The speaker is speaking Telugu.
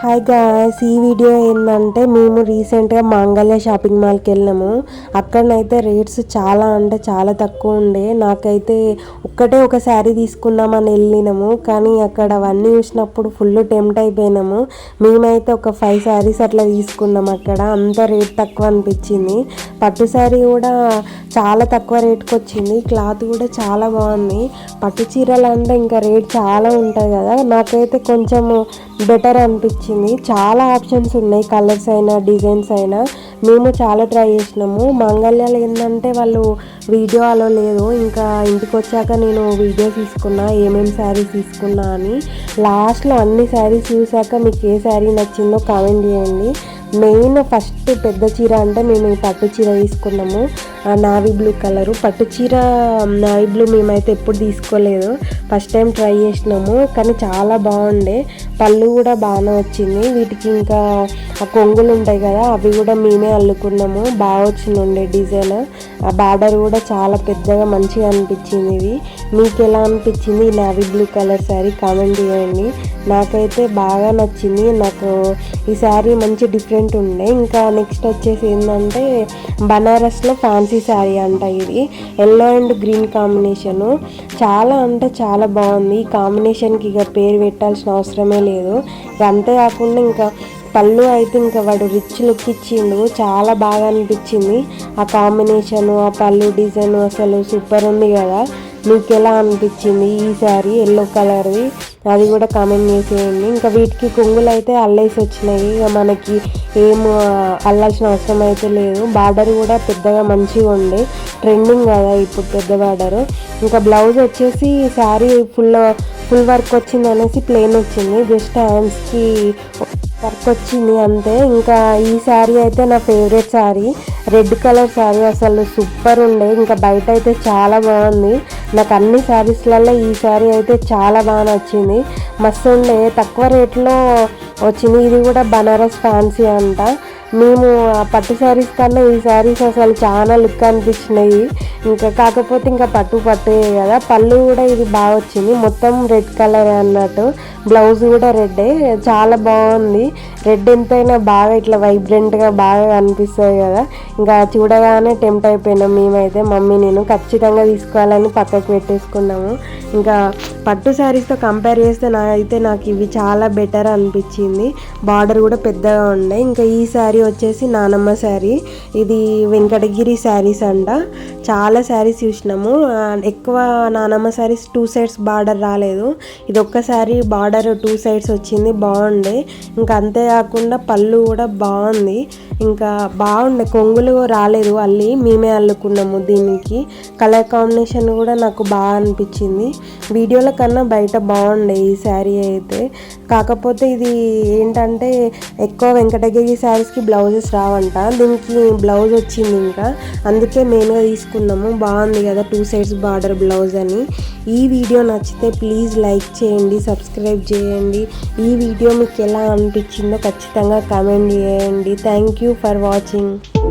హాయ్ గాయస్ ఈ వీడియో ఏంటంటే మేము రీసెంట్గా మాంగళ్య షాపింగ్ మాల్కి వెళ్ళినాము అక్కడనైతే రేట్స్ చాలా అంటే చాలా తక్కువ ఉండే. నాకైతే ఒక్కటే ఒక శారీ తీసుకుందామని వెళ్ళినాము. కానీ అక్కడ అవన్నీ చూసినప్పుడు ఫుల్ టెంప్ట్ అయిపోయినాము. మేమైతే ఒక ఫైవ్ శారీస్ అట్లా తీసుకున్నాం అక్కడ. అంత రేట్ తక్కువ అనిపించింది. పట్టు శారీ కూడా చాలా తక్కువ రేట్కి వచ్చింది. క్లాత్ కూడా చాలా బాగుంది. పట్టు చీరలు అంటే ఇంకా రేట్ చాలా ఉంటుంది కదా. నాకైతే కొంచెం బెటర్ అనిపించింది. చాలా ఆప్షన్స్ ఉన్నాయి కలర్స్ అయినా డిజైన్స్ అయినా. మేము చాలా ట్రై చేసినాము. మంగళ్యాలు ఏంటంటే వాళ్ళు వీడియో అలో లేదు. ఇంకా ఇంటికి వచ్చాక నేను వీడియో తీసుకున్నా ఏమేమి శారీస్ తీసుకున్నా అని. లాస్ట్లో అన్ని శారీస్ చూసాక మీకు ఏ శారీ నచ్చిందో కామెంట్ చేయండి. మెయిన్ ఫస్ట్ పెద్ద చీర అంటే మేము పట్టు చీర తీసుకున్నాము. Navy blue colour. పట్టు చీర నావీ బ్లూ మేమైతే ఎప్పుడు తీసుకోలేదు. ఫస్ట్ టైం ట్రై చేసినాము కానీ చాలా బాగుండే. పళ్ళు కూడా బాగానే వచ్చింది. వీటికి ఇంకా ఆ కొంగులు ఉంటాయి కదా అవి కూడా మేమే అల్లుకున్నాము. బాగా వచ్చింది డిజైన్. ఆ బార్డర్ కూడా చాలా పెద్దగా మంచిగా అనిపించింది ఇవి మీకు ఎలా అనిపించింది ఈ navy blue colour saree? Comment చేయండి. నాకైతే బాగా నచ్చింది. నాకు ఈ శారీ మంచి డిఫరెంట్ ఉండే. ఇంకా నెక్స్ట్ వచ్చేసి ఏంటంటే బనారస్లో ఫ్యాన్సీ శారీ అంట ఇది. ఎల్లో అండ్ గ్రీన్ కాంబినేషను. చాలా అంటే చాలా బాగుంది. ఈ కాంబినేషన్కి ఇక పేరు పెట్టాల్సిన అవసరమే లేదు. అంతేకాకుండా ఇంకా పళ్ళు అయితే ఇంకా వాడు రిచ్ లుక్ ఇచ్చిండు. చాలా బాగా అనిపించింది. ఆ కాంబినేషన్ ఆ పళ్ళు డిజైన్ అసలు సూపర్ ఉంది కదా. మీకు ఎలా అనిపించింది ఈ శారీ? ఎల్లో కలర్ది అది కూడా కామెంట్ చేసేయండి ఇంకా వీటికి కొంగులు అయితే అల్లేసి వచ్చినాయి. ఇక మనకి ఏం అల్లాల్సిన అవసరం అయితే లేదు. బార్డర్ కూడా పెద్దగా మంచిగా ఉండే ట్రెండింగ్ కదా ఇప్పుడు పెద్ద బార్డర్ ఇంకా బ్లౌజ్ వచ్చేసి శారీ ఫుల్ ఫుల్ వర్క్ వచ్చింది అనేసి ప్లెయిన్ వచ్చింది. జస్ట్ హ్యాండ్స్కి వర్క్ వచ్చింది అంతే. ఇంకా ఈ శారీ అయితే నా favourite sari. Red colour sari అసలు సూపర్ ఉండే. ఇంకా బయట అయితే చాలా బాగుంది. నాకు అన్ని శారీస్లలో ఈ శారీ అయితే చాలా బాగా నచ్చింది. మస్తు ఉండే. తక్కువ రేట్లో వచ్చింది. ఇది కూడా బనారస్ ఫ్యాన్సీ అంట. మేము ఆ పట్టు శారీస్ కన్నా ఈ శారీస్ అసలు చాలా లుక్ అనిపించినాయి. ఇంకా కాకపోతే ఇంకా పట్టు పట్టే కదా. పళ్ళు కూడా ఇది బాగా వచ్చింది. మొత్తం రెడ్ కలర్ అన్నట్టు. బ్లౌజ్ కూడా రెడ్డే చాలా బాగుంది. రెడ్ ఎంతైనా బాగా ఇట్లా వైబ్రెంట్గా బాగా అనిపిస్తుంది కదా. ఇంకా చూడగానే టెంప్ట్ అయిపోయినాం మేమైతే మమ్మీ నేను ఖచ్చితంగా తీసుకోవాలని పక్కకు పెట్టేసుకున్నాము. ఇంకా పట్టు శారీస్తో కంపేర్ చేస్తే నా అయితే నాకు ఇవి చాలా బెటర్ అనిపించింది. బార్డర్ కూడా పెద్దగా ఉండే ఇంకా ఈ శారీ వచ్చేసి నానమ్మ శారీ. ఇది వెంకటగిరి శారీస్ అంట. చాలా శారీస్ చూసినాము. ఎక్కువ నానమ్మ శారీస్ టూ సైడ్స్ బార్డర్ రాలేదు. ఇది ఒక్క శారీ బార్డర్ టూ సైడ్స్ వచ్చింది. బాగుండే. ఇంకా అంతేకాకుండా పళ్ళు కూడా బాగుంది. ఇంకా బాగుండే. కొంగులు రాలేదు. అల్లి మేమే అల్లుకున్నాము దీనికి. కలర్ కాంబినేషన్ కూడా నాకు బాగా అనిపించింది. వీడియోలో కన్నా బయట బాగుండే ఈ శారీ అయితే. కాకపోతే ఇది ఏంటంటే ఎక్కువ వెంకటగిరి శారీస్కి బ్లౌజెస్ రావంట. దీనికి బ్లౌజ్ వచ్చింది ఇంకా. అందుకే మెయిన్గా తీసుకున్నాము. బాగుంది కదా టూ సైడ్స్ బార్డర్ బ్లౌజ్ అని. ఈ వీడియో నచ్చితే ప్లీజ్ లైక్ చేయండి సబ్స్క్రైబ్ చేయండి. ఈ వీడియో మీకు ఎలా అనిపించిందో ఖచ్చితంగా కమెంట్ చేయండి. Thank you for watching